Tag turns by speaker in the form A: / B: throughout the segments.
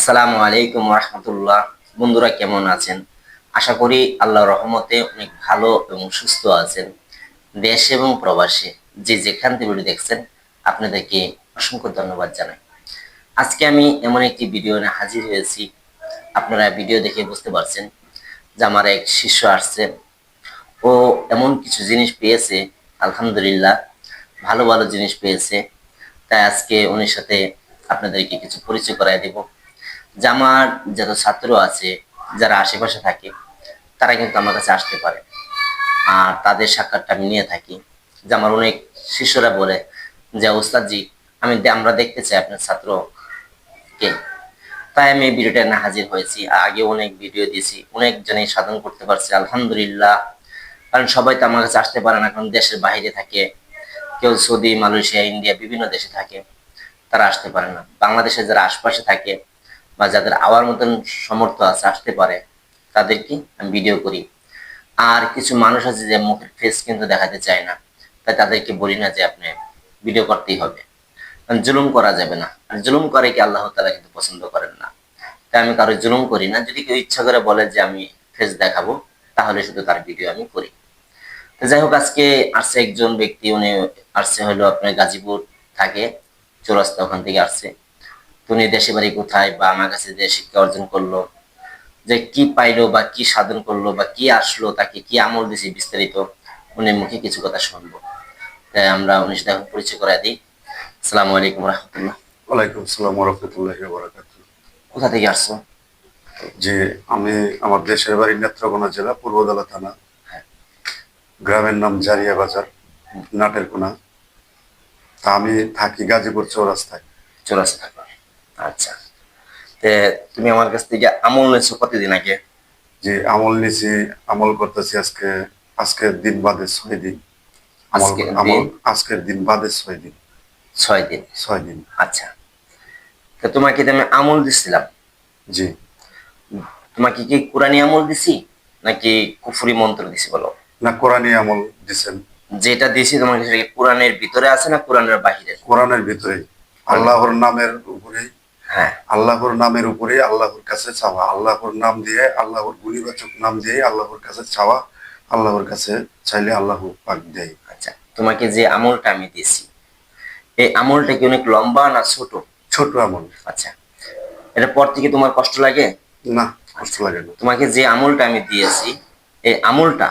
A: আসসালামু আলাইকুম রহমতুল্লাহ বন্ধুরা কেমন আছেন? আশা করি আল্লাহ রহমতে অনেক ভালো এবং সুস্থ আছেন। দেশ এবং প্রবাসে যে যেখান থেকে ভিডিও দেখছেন, আপনাদেরকে অসংখ্য ধন্যবাদ জানাই। আজকে আমি এমন একটি ভিডিও নিয়ে হাজির হয়েছি। আপনারা ভিডিও দেখে বুঝতে পারছেন যে আমার এক শিষ্য আসছে। ও এমন কিছু জিনিস পেয়েছে, আলহামদুলিল্লাহ, ভালো ভালো জিনিস পেয়েছে। তাই আজকে উনির সাথে আপনাদেরকে কিছু পরিচয় করাই দেব। যে আমার যত ছাত্র আছে, যারা আশেপাশে থাকে তারা কিন্তু আমার কাছে আসতে পারে। আর তাদের সাক্ষাৎটা আমি নিয়ে থাকি। যে আমার অনেক শিষ্যরা বলে যে, ওস্তাদজি, আমি আমরা দেখতে চাই আপনার ছাত্রকে। তাই আমি এই ভিডিওটা না হাজির হয়েছি। আগে অনেক ভিডিও দিয়েছি অনেক জনেই সাধন করতে পারছে, আলহামদুলিল্লাহ। কারণ সবাই তো আমার কাছে আসতে পারে না, কারণ দেশের বাইরে থাকে। কেউ সৌদি, মালয়েশিয়া, ইন্ডিয়া, বিভিন্ন দেশে থাকে, তারা আসতে পারে না। বাংলাদেশে যারা আশপাশে থাকে বা যাদের আওয়ার মতন সমর্থ আছে, আসতে পারে, তাদেরকে আমি ভিডিও করি। আর কিছু মানুষ আছে যে মুখের ফেস কিন্তু দেখাতে চায় না, তাই তাদেরকে বলি না যে আপনি ভিডিও করতেই হবে। জুলুম করা যাবে না। আর জুলুম করে কি আল্লাহ তালা কিন্তু পছন্দ করেন না। তাই আমি কারও জুলুম করি না। যদি কেউ ইচ্ছা করে বলে যে আমি ফেস দেখাবো, তাহলে শুধু তার ভিডিও আমি করি। তো যাই হোক, আজকে আসছে একজন ব্যক্তি, উনি আসছে হলো আপনার গাজীপুর থাকে, চৌরাস্তা ওখান থেকে আসছে। উনি দেশে বাড়ি কোথায় বা আমার কাছে যে শিক্ষা অর্জন করল যে কি পাইলো বা কি সাধন করল বা কি আসলো তাকে কি আমল দিছে বিস্তারিত উনি মুখে কিছু কথা শুনব। তাই আমরা উনির সাথে এখন পরিচয় করাই দিই। আসসালামু আলাইকুম রহমতুল্লাহ।
B: ওয়ালাইকুম আসসালাম রহমতুল্লাহি বারাকাতু
A: কোথা থেকে আসছো?
B: যে আমি আমার দেশের বাড়ি নেত্রকোনা জেলা পূর্বদলা থানা। গ্রামের নাম জারিয়া বাজার নাটের কোনা। তা আমি থাকি গাজীপুর চৌরাস্তায়।
A: চৌরাস্তা। আচ্ছা। তে তুমি আমার কাছ থেকে আমল নিয়েছো কতদিন আগে?
B: যে আমল নিছি আমল করতেছি আজকে আজকের দিন বাদে ছয় দিন। আমল
A: আজকের দিন?
B: বাদে ছয় দিন।
A: ছয় দিন।
B: ছয় দিন।
A: আচ্ছা। তো তোমাকে আমি আমল দিছিলাম।
B: জি।
A: তোমাকে কি কোরআনি আমল দিছি নাকি কুফুরি মন্ত্র দিছি বলো?
B: না কোরআনী আমল দিছেন।
A: যেটা দিছি তোমাকে সেটা কোরআনের ভিতরে আছে না কোরআনের বাহিরে?
B: কোরআনের ভিতরে আল্লাহর নামের উপরেই।
A: হ্যাঁ।
B: আল্লাহর নামের উপরে আল্লাহর কাছে চাওয়া আল্লাহর নাম দিয়ে আল্লাহর গুণীবাচক নাম দিয়ে আল্লাহর কাছে চাওয়া আল্লাহর কাছে চাইলে আল্লাহ পাক দেয়।
A: আচ্ছা তোমাকে যে আমলটা আমি দিয়েছি এই আমলটা কি অনেক লম্বা না ছোট?
B: ছোট আমল।
A: আচ্ছা এটা পর থেকে তোমার কষ্ট লাগে?
B: না কষ্ট লাগে না।
A: তোমাকে যে আমলটা আমি দিয়েছি এই আমলটা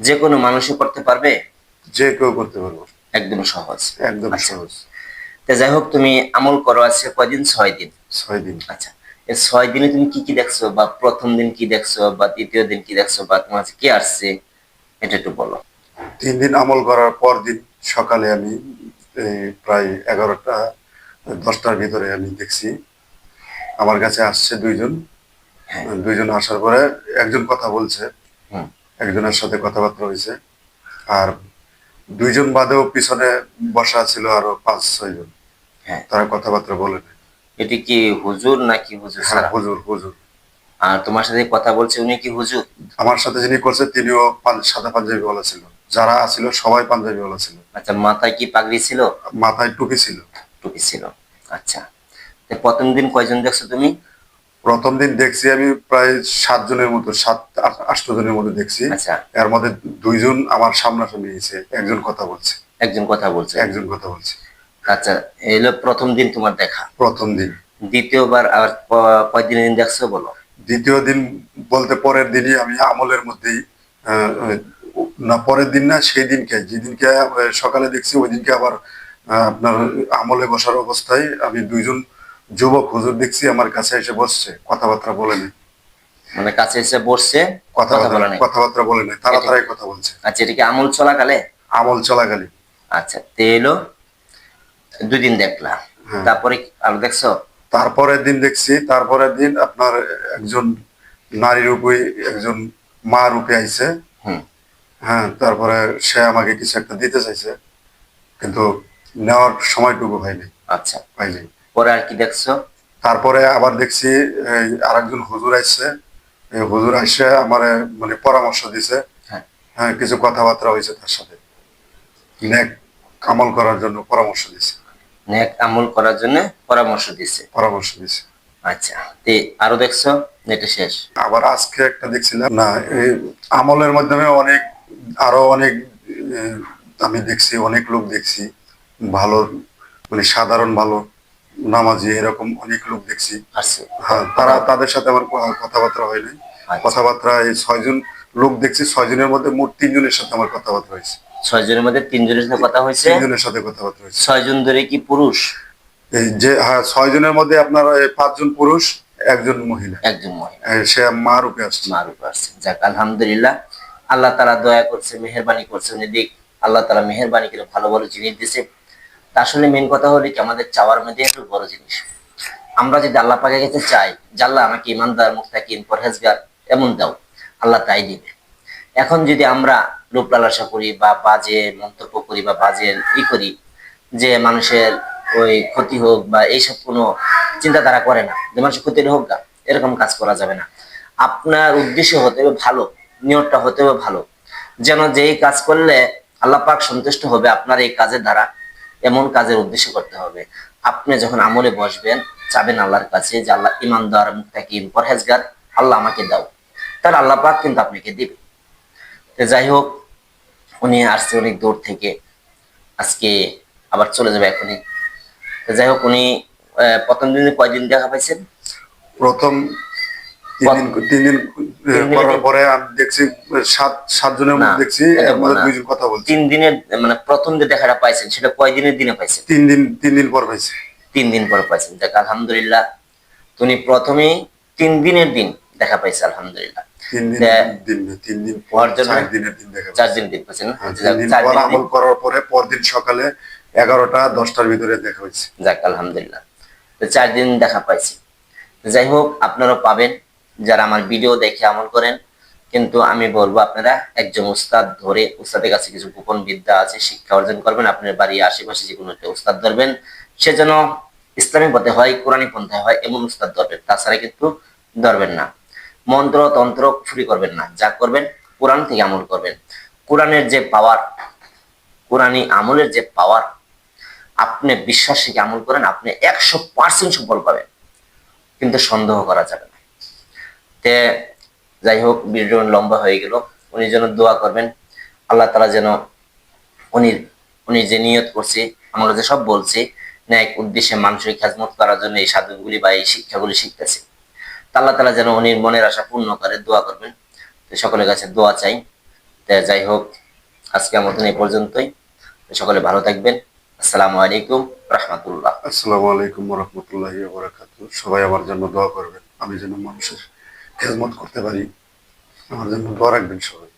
A: যে কোনো মানুষে করতে পারবে?
B: যে কেউ করতে পারব।
A: একদম সহজ।
B: একদম
A: আচ্ছা।
B: সহজ।
A: তো যাই হোক তুমি আমল করো আছে কয়দিন? ছয় দিন।
B: ছয় দিন।
A: আচ্ছা এই ছয় দিনে তুমি কি কি দেখছ? বা প্রথম দিন কি দেখছ? বা দ্বিতীয় দিন কি দেখছ? বা তোমার কে আসছে? এটা একটু বলো।
B: তিন দিন আমল করার পর দিন সকালে আমি প্রায় এগারোটা দশটার ভিতরে আমি দেখছি। আমার কাছে আসছে দুইজন।
A: হ্যাঁ।
B: দুইজন আসার পরে একজন কথা বলছে। একজনের সাথে কথাবার্তা হয়েছে। আর দুইজন বাদেও পিছনে বসা ছিল আরও পাঁচ ছয় জন
A: হ্যাঁ।
B: তারা কথাবার্তা বলে নাই।
A: এটি কি হুজুর নাকি হুজুর
B: হ্যাঁ হুজুর হুজুর।
A: আর তোমার সাথে কথা বলছে উনি কি হুজুর?
B: আমার সাথে যিনি করছে তিনিও সাদা পাঞ্জাবি বলা ছিল। যারা ছিল সবাই পাঞ্জাবি বলা ছিল।
A: আচ্ছা মাথায় কি পাগড়ি ছিল?
B: মাথায় টুপি ছিল।
A: টুপি ছিল। আচ্ছা। তো প্রথম দিন কয়জন দেখছ তুমি?
B: প্রথম দিন দেখছি আমি প্রায় সাত জনের মতো সাত আট- আষ্ট জনের মতো দেখছি।
A: আচ্ছা।
B: এর মধ্যে দুইজন আমার সামনাসামনি এসে একজন কথা বলছে।
A: একজন কথা বলছে।
B: একজন কথা বলছে।
A: আচ্ছা এলো প্রথম দিন তোমার দেখা?
B: প্রথম দিন।
A: দ্বিতীয়বার আর কয়দিন দিন দেখছ বলো?
B: দ্বিতীয় দিন বলতে পরের দিনই আমি আমলের মধ্যেই না পরের দিন না সেই দিনকে যেদিনকে সকালে দেখছি ওই দিনকে আবার আপনার আমলে বসার অবস্থায় আমি দুইজন যুবক হুজুর দেখছি আমার কাছে এসে বসছে কথাবার্তা বলেনি
A: মানে কাছে এসে বসছে কথা বলে
B: কথাবার্তা
A: নাই।
B: কথাবার্তা বলে নাই তারা তারাই কথা বলছে।
A: আচ্ছা এটা কি আমল চলাকালে?
B: আমল চলাকালীন
A: আচ্ছা তে দুদিন দেখলাম।
B: হ্যাঁ।
A: তারপরে আরও দেখছ?
B: তারপরের দিন দেখছি তারপরের দিন আপনার একজন নারী রূপে একজন মা রূপে আইছে। হ্যাঁ তারপরে সে আমাকে কিছু একটা দিতে চাইছে কিন্তু নেওয়ার সময়টুকু হয়নি
A: আচ্ছা।
B: পাইনি।
A: পরে আর কি দেখছ?
B: তারপরে আবার দেখছি আরেকজন হুজুর আসছে হুজুর আসছে আমার মানে পরামর্শ দিছে।
A: হ্যাঁ।
B: হ্যাঁ কিছু কথাবার্তা হয়েছে তার সাথে। নেক আমল করার জন্য পরামর্শ দিছে।
A: নেক আমল করার জন্য পরামর্শ দিছে।
B: পরামর্শ দিছে।
A: আচ্ছা তে আরও দেখছ নেটে শেষ।
B: আবার আজকে একটা দেখছিলাম না আমলের মাধ্যমে অনেক আরও অনেক আমি দেখছি অনেক লোক দেখছি ভালো মানে সাধারণ ভালো নামাজি এরকম অনেক লোক দেখছি। হ্যাঁ তারা তাদের সাথে আমার কথাবার্তা হয় নাই।
A: আচ্ছা।
B: কথাবার্তা এই ছয়জন লোক দেখছি ছয়জনের মধ্যে মোট তিনজনের সাথে আমার কথাবার্তা হয়েছে।
A: ছয় জনের মধ্যে তিনজনের সাথে কথা হয়েছে।
B: তিনজনের সাথে কথাবার্তা হয়েছে।
A: ছয় জন ধরে কি পুরুষ?
B: যে হ্যাঁ ছয়জনের মধ্যে আপনার পাঁচজন পুরুষ একজন মহিলা।
A: একজন মহিলা।
B: সে মা রূপে আসছে।
A: মার উপর আসছে। যাক আলহামদুলিল্লাহ। আল্লাহ তালা দয়া করছে মেহরবানি করছে উনি দিক আল্লাহ তালা মেহরবানি করে ভালো ভালো জিনিস দিছে তা আসলে মেন কথা হলো কি আমাদের চাওয়ার মধ্যে একটু বড় জিনিস। আমরা যদি আল্লাহ পাকে কাছে চাই আল্লাহ আমাকে ইমানদার মুক্তাকিম পরহেজগার এমন দাও আল্লাহ তাই দিবে। এখন যদি আমরা রূপ লালসা করি বা বাজে মন্তব্য করি বা বাজে ই করি যে মানুষের ওই ক্ষতি হোক বা এইসব কোনো চিন্তাধারা করে না, যে মানুষের ক্ষতি হোক না এরকম কাজ করা যাবে না। আপনার উদ্দেশ্য হতে হবে ভালো, নিয়তটা হতে হবে ভালো। যেন যেই কাজ করলে আল্লাহ পাক সন্তুষ্ট হবে আপনার এই কাজের দ্বারা, এমন কাজের উদ্দেশ্য করতে হবে। আপনি যখন আমলে বসবেন, চাবেন আল্লাহর কাছে যে আল্লাহ ইমানদার মুক্তাকিম পরহেজগার, আল্লাহ আমাকে দাও। তাহলে আল্লাহ পাক কিন্তু আপনাকে দিবে। যাই হোক উনি আসছে অনেক দূর থেকে। আজকে আবার চলে যাবে এখনই। তো যাই হোক উনি প্রথম দিনে কয়দিন দেখা পাইছেন?
B: প্রথম তিন দিন পরে দেখছি সাত মধ্যে দেখছি
A: না।
B: দুইজন কথা বলছে।
A: তিন দিনের মানে প্রথম যে দেখাটা পাইছেন সেটা কয়দিনের দিনে পাইছেন?
B: তিন দিন তিন দিন পর পাইছে।
A: তিন দিন পর পাইছেন। দেখ আলহামদুলিল্লাহ তুমি প্রথমেই তিন দিনের দিন দেখা পাইছে আলহামদুলিল্লাহ।
B: তিন দিন দিন তিন দিন পর চার দিনের দিন দেখা
A: চার দিন দিন পাইছেন
B: হ্যাঁ,
A: যাক,
B: তিন দিন
A: চার
B: পর আমল করার পরে পরদিন সকালে এগারোটা দশটার ভিতরে দেখা হয়েছে।
A: যাক আলহামদুলিল্লাহ। তো চার দিন দেখা পাইছি। যাই হোক আপনারাও পাবেন যারা আমার ভিডিও দেখে আমল করেন। কিন্তু আমি বলব আপনারা একজন উস্তাদ ধরে উস্তাদের কাছে কিছু গোপন বিদ্যা আছে শিক্ষা অর্জন করবেন আপনার বাড়ির আশেপাশে যে কোনো একটা উস্তাদ ধরবেন। সে যেন ইসলামিক পথে হয় কোরআনী পন্থায় হয় এমন উস্তাদ ধরবেন। তাছাড়া কিন্তু ধরবেন না। মন্ত্র, তন্ত্র ফুরি করবেন না। যা করবেন, কোরআন থেকে আমল করবেন। কোরআনের যে পাওয়ার কোরআনী আমলের যে পাওয়ার আপনি বিশ্বাস থেকে আমল করেন, আপনি একশো পার্সেন্ট সফল পাবেন। কিন্তু সন্দেহ করা যাবে না। তে যাই হোক, ভিডিও লম্বা হয়ে গেল। উনি যেন দোয়া করবেন, আল্লাহ তালা যেন উনি উনি যে নিয়ত করছে আমরা যে সব বলছি ন্যায় উদ্দেশ্যে মানুষের খেজমত করার জন্য এই সাধুগুলি বা এই শিক্ষাগুলি শিখতেছে। আল্লাহ তালা যেন উনি মনের আশা পূর্ণ করে, দোয়া করবেন। সকলের কাছে দোয়া চাই। যাই হোক, আজকে মতন এই পর্যন্তই। সকলে ভালো থাকবেন। আসসালামু আলাইকুম রহমতুল্লাহ।
B: আসসালামু আলাইকুম রহমতুল্লাহ সবাই আমার জন্য দোয়া করবেন। আমি যেন মানুষের খেজমত করতে পারি, আমার জন্য দোয়া রাখবেন সবাই।